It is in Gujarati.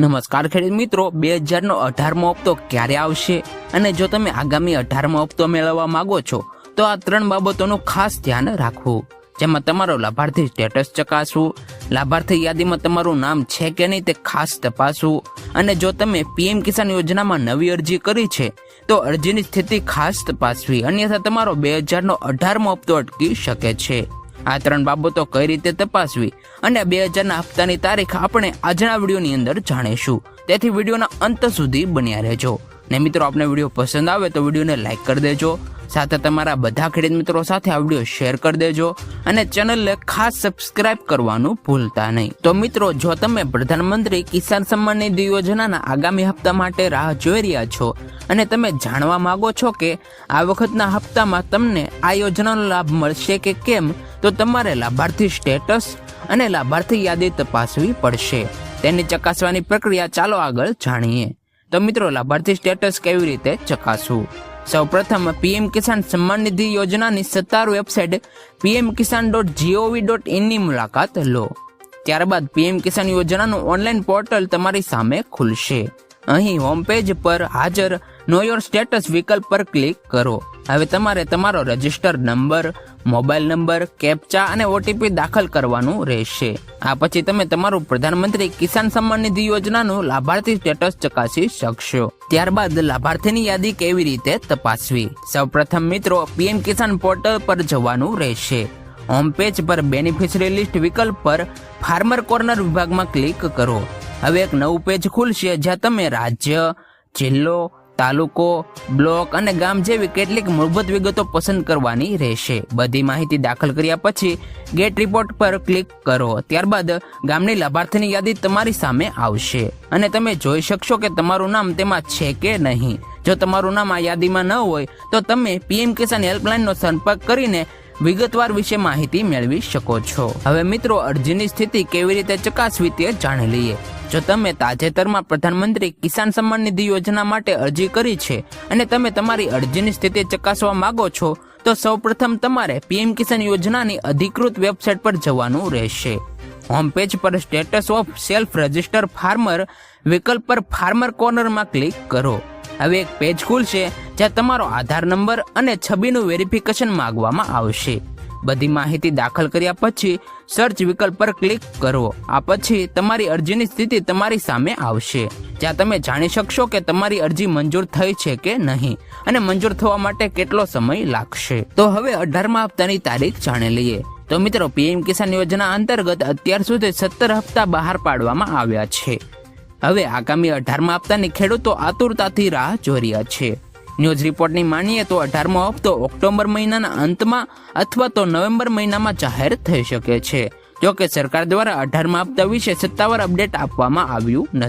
નમસ્કાર ખેડૂત મિત્રો બે હજારનો અઢારમો હપ્તો ક્યારે આવશે? અને જો તમે આગામી અઢારમો હપ્તો મેળવવા માંગો છો, તો આ ત્રણ બાબતોનું ખાસ ધ્યાન રાખવું જેમાં તમારો લાભાર્થી સ્ટેટસ ચકાસવું લાભાર્થી યાદીમાં તમારું નામ છે કે નહીં તે ખાસ તપાસવું અને જો તમે પીએમ કિસાન યોજનામાં નવી અરજી કરી છે, તો અરજીની સ્થિતિ ખાસ તપાસવી, અન્યથા તમારો બે હજારનો અઢારમો હપ્તો અટકી શકે છે. આ ત્રણ બાબતો કઈ રીતે તપાસવી અને બે હજારના હપ્તાની તારીખ આપણે આજના વિડીયોની અંદર જાણીશું. તેથી વિડીયોના અંત સુધી બન્યા રહેજો. ને મિત્રો, આપને વીડિયો પસંદ આવે તો વિડીયોને લાઈક કરી દેજો. સાથે તમારા બધા ખેડૂત મિત્રો સાથે આ વીડિયો શેર કરી દેજો અને ચેનલને ખાસ સબસ્ક્રાઇબ કરવાનું ભૂલતા નહીં. તો મિત્રો, જો તમે પ્રધાનમંત્રી કિસાન સન્માન નિધિ યોજનાના આગામી હપ્તા માટે રાહ જોઈ રહ્યા છો અને તમે જાણવા માંગો છો કે આ વખતના હપ્તામાં તમને આ યોજનાનો લાભ મળશે કે કેમ, તો તમારે લાભાર્થી સ્ટેટસ અને લાભાર્થી યાદી તપાસવી પડશે. તેની ચકાસવાની પ્રક્રિયા ચાલો આગળ જાણીએ. તો મિત્રો, લાભાર્થી સ્ટેટસ કેવી રીતે ચકાસવું? સૌપ્રથમ, પીએમ કિસાન સન્માન નિધિ યોજનાની સત્તાવાર website PM Kisan dot GOV dot ઇનની મુલાકાત લો. ત્યારબાદ, પીએમ કિસાન યોજનાનું ઓનલાઈન પોર્ટલ તમારી સામે ખુલશે. અહીં હોમ પેજ પર હાજર નો યોર સ્ટેટસ વિકલ્પ પર ક્લિક કરો. હવે તમારે તમારો register number mobile number, captcha અને ઓટીપી દાખલ કરવાનું રહેશે. આ પછી તમે તમારું પ્રધાનમંત્રી કિસાન સન્માન નિધિ યોજનાનું લાભાર્થી સ્ટેટસ ચકાસી શકશો. ત્યારબાદ લાભાર્થીની યાદી કેવી રીતે તપાસવી? સૌપ્રથમ મિત્રો, પીએમ કિસાન પોર્ટલ પર જવાનું રહેશે. હોમ પેજ પર બેનિફિશરી લિસ્ટ વિકલ્પ પર ફાર્મર કોર્નર વિભાગમાં ક્લિક કરો. હવે એક નવું પેજ ખુલશે જ્યાં તમે રાજ્ય, જિલ્લો તાલુકો, બ્લોક અને ગામ જેવી કેટલીક મૂળભૂત વિગતો પસંદ કરવાની રહેશે. બધી માહિતી દાખલ કર્યા પછી ગેટ રિપોર્ટ પર ક્લિક કરો. ત્યારબાદ ગામની લાભાર્થીની યાદી તમારી સામે આવશે. અને તમે જોઈ શકશો કે તમારું નામ તેમાં છે કે નહીં. જો તમારું નામ આ યાદીમાં ન હોય, તો તમે પીએમ કિસાન હેલ્પલાઇનનો સંપર્ક કરીને વિગતવાર વિશે માહિતી મેળવી શકો છો. હવે મિત્રો, અરજીની સ્થિતિ કેવી રીતે ચકાસવી તે જાણી લઈએ. જો તમે તાજેતરમાં પ્રધાનમંત્રી કિસાન સન્માન નિધિ યોજના માટે અરજી કરી છે અને તમે તમારી અરજીની સ્થિતિ ચકાસવા માંગો છો, તો સૌપ્રથમ તમારે પીએમ કિસાન યોજનાની અધિકૃત વેબસાઇટ પર જવાનું રહેશે. હોમ પેજ પર status of self register farmer વિકલ્પ પર ફાર્મર કોર્નરમાં ક્લિક કરો. હવે એક પેજ ખુલશે જ્યાં તમારો આધાર નંબર અને છબીનું વેરિફિકેશન માંગવામાં આવશે. બધી માહિતી દાખલ કર્યા પછી સર્ચ વિકલ્પ પર ક્લિક કરો. આ પછી તમારી અરજીની સ્થિતિ તમારી સામે આવશે. જ્યાં તમે જાણી શકશો કે તમારી અરજી મંજૂર થઈ છે કે નહીં અને મંજૂર થવા માટે કેટલો સમય લાગશે. તો હવે અઢારમા હપ્તાની તારીખ જાણી લઈએ. તો મિત્રો, પીએમ કિસાન યોજના અંતર્ગત અત્યાર સુધી સત્તર હપ્તા બહાર પાડવામાં આવ્યા છે. હવે આગામી અઢારમા હપ્તાની ખેડૂતો આતુરતાથી રાહ જોઈ રહ્યા છે. ન્યૂઝ રિપોર્ટની માનીએ તો અઢારમો હપ્તો ઓક્ટોબર મહિનાના અંતમાં અથવા તો નવેમ્બર મહિનામાં જાહેર થઈ શકે છે. જોકે સરકાર દ્વારા અઢારમા હપ્તા વિશે સત્તાવાર અપડેટ આપવામાં આવ્યું નથી.